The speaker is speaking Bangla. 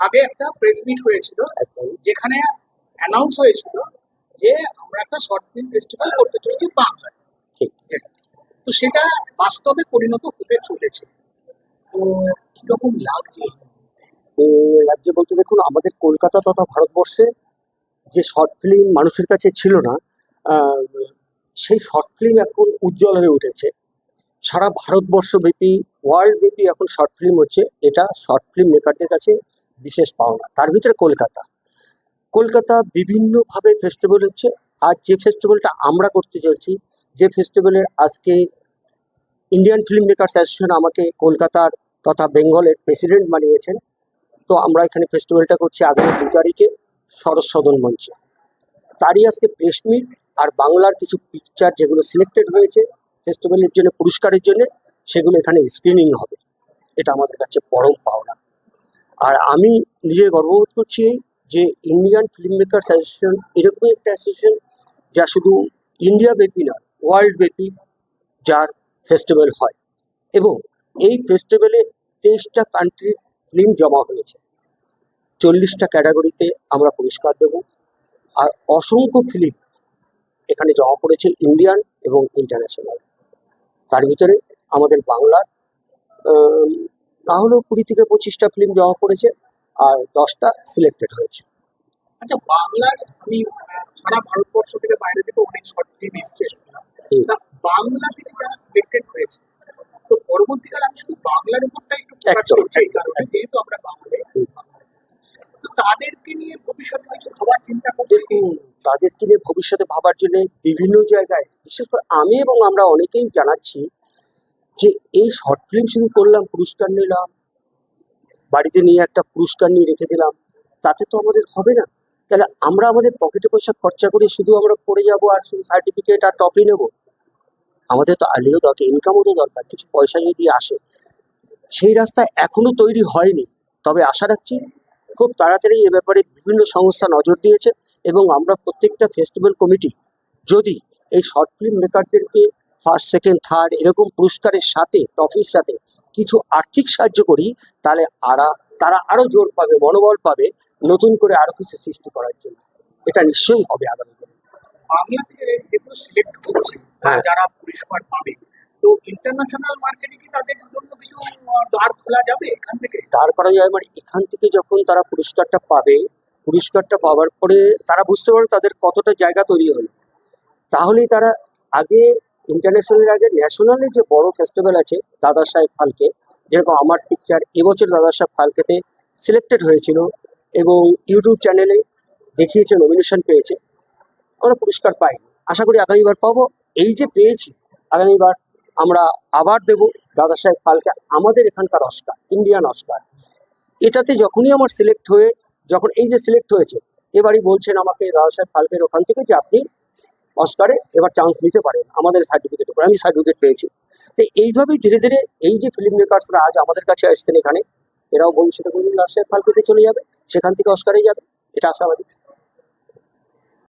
আগে একটা প্রেস মিট হয়েছিল একদম যেখানে অ্যানাউন্স হয়েছিল যে আমরা একটা শর্ট ফিল্ম ফেস্টিভ্যাল করতে চলেছি বাংলায়। ঠিক। তো সেটা বাস্তবে পরিণত হতে চলেছে। তো কীরকম লাগছে? রাজ্যে বলতে দেখুন আমাদের কলকাতা তথা ভারতবর্ষে যে শর্ট ফিল্ম মানুষের কাছে ছিল না সেই শর্ট ফিল্ম এখন উজ্জ্বল হয়ে উঠেছে। সারা ভারতবর্ষ ব্যাপী ওয়ার্ল্ড ব্যাপী এখন শর্ট ফিল্ম হচ্ছে। এটা শর্ট ফিল্ম মেকারদের কাছে বিশেষ পাওনা। তার ভিতরে কলকাতা। কলকাতা বিভিন্নভাবে ফেস্টিভ্যাল হচ্ছে। আর যে ফেস্টিভ্যালটা আমরা করতে চলছি, যে ফেস্টিভ্যালের আজকে ইন্ডিয়ান ফিল্ম মেকার্স অ্যাসোসিয়েশন আমাকে কলকাতার তথা বেঙ্গলের প্রেসিডেন্ট বানিয়েছেন। তো আমরা এখানে ফেস্টিভ্যালটা করছি আগামী দু তারিখে সরস সদন মঞ্চে। তারই আজকে প্রেস মিট আর বাংলার কিছু পিকচার যেগুলো সিলেক্টেড হয়েছে ফেস্টিভ্যালের জন্য, পুরস্কারের জন্য, সেগুলো এখানে স্ক্রিনিং হবে। এটা আমাদের কাছে পরম পাওনা। আর আমি নিজে গর্ববোধ করছি যে ইন্ডিয়ান ফিল্ম মেকার্স অ্যাসোসিয়েশন এরকমই একটা অ্যাসোসিয়েশন যা শুধু ইন্ডিয়া ব্যাপী নয় ওয়ার্ল্ড ব্যাপী যার ফেস্টিভ্যাল হয়। এবং এই ফেস্টিভ্যালে তেইশটা কান্ট্রির ফিল্ম জমা হয়েছে। চল্লিশটা ক্যাটাগরিতে আমরা পুরস্কার দেব। আর অসংখ্য ফিল্ম এখানে জমা পড়েছে ইন্ডিয়ান এবং ইন্টারন্যাশনাল তার ভিতরে আমাদের বাংলার আম, না হলেও কুড়ি থেকে পঁচিশটা ফিল্ম জমা পড়েছে আর দশটা সিলেক্টেড হয়েছে। আচ্ছা বাংলার আমি সারা ভারতবর্ষ থেকে বাইরে থেকে অনেক শর্ট ফিল্ম এসছে বাংলা থেকে যারা সিলেক্টেড হয়েছে তো পরবর্তীকালে আমি শুধু বাংলার উপরটা একটু ফোকাস এই কারণে যেহেতু আমরা বাঙালি তো তাদেরকে নিয়ে ভবিষ্যতে কিছু ভাবার চিন্তা করছি তাদেরকে নিয়ে ভবিষ্যতে ভাবার জন্য বিভিন্ন জায়গায় বিশেষ করে আমি এবং আমরা অনেকেই জানাচ্ছি যে এই শর্ট ফিল্ম শুধু করলাম, পুরস্কার নিলাম, বাড়িতে নিয়ে একটা পুরস্কার নিয়ে রেখে দিলাম, তাতে তো আমাদের হবে না। তাহলে আমরা আমাদের পকেটে পয়সা খরচা করে শুধু আমরা পড়ে যাব আর শুধু সার্টিফিকেট আর টপি নেব? আমাদের তো আলিও দরকার ইনকামও তো দরকার, কিছু পয়সা যদি আসে। সেই রাস্তা এখনও তৈরি হয়নি। তবে আশা রাখছি খুব তাড়াতাড়ি এ ব্যাপারে বিভিন্ন সংস্থা নজর দিয়েছে এবং আমরা প্রত্যেকটা ফেস্টিভ্যাল কমিটি যদি এই শর্ট ফিল্ম মেকারদেরকে ফার্স্ট সেকেন্ড থার্ড এরকম পুরস্কারের সাথে ট্রফির সাথে কিছু আর্থিক সাহায্য করি তাহলে আরা তারা আরও জোর পাবে মনোবল পাবে নতুন করে আরও কিছু সৃষ্টি করার জন্য। এটা নিশ্চয়ই হবে আগামী দিনে। বাংলা থেকে যেগুলো সিলেক্ট হচ্ছে হ্যাঁ। যারা পুরস্কার পাবে তো ইন্টারন্যাশনাল মার্কেটে কি তাদের জন্য কিছু দ্বার খোলা যাবে এখান থেকে? দাঁড় করা যায় মানে এখান থেকে যখন তারা পুরস্কারটা পাবে পুরস্কারটা পাওয়ার পরে তারা বুঝতে পারবে তাদের কতটা জায়গা তৈরি হলো। তাহলেই তারা আগে ইন্টারন্যাশনাল আগে ন্যাশনালে যে বড় ফেস্টিভ্যাল আছে দাদা সাহেব ফালকে, যেরকম আমার পিকচার এবছর দাদা সাহেব ফালকেতে সিলেক্টেড হয়েছিল এবং ইউটিউব চ্যানেলে দেখিয়েছে নমিনেশন পেয়েছে। আমরা পুরস্কার পাইনি। আশা করি আগামীবার পাবো। এই যে পেয়েছি, আগামীবার আমরা আবার দেব দাদা সাহেব ফালকে আমাদের এখানকার অস্কার ইন্ডিয়ান অস্কার এটাতে যখনই আমার সিলেক্ট হয়ে, যখন এই যে সিলেক্ট হয়েছে, এবারই বলছেন আমাকে দাদা সাহেব ফালকের ওখান থেকে যে আপনি অস্কারে এবার চান্স নিতে পারেন আমাদের সার্টিফিকেট উপর, আমি সার্টিফিকেট পেয়েছি। তো এইভাবেই ধীরে ধীরে এই যে ফিল্ম মেকার্সরা আজ আমাদের কাছে আসছেন এখানে, এরাও ভবিষ্যতে কোনো রাশিয়ার ফালকেতে চলে যাবে, সেখান থেকে অস্কারে যাবে, এটা আশাবাদী।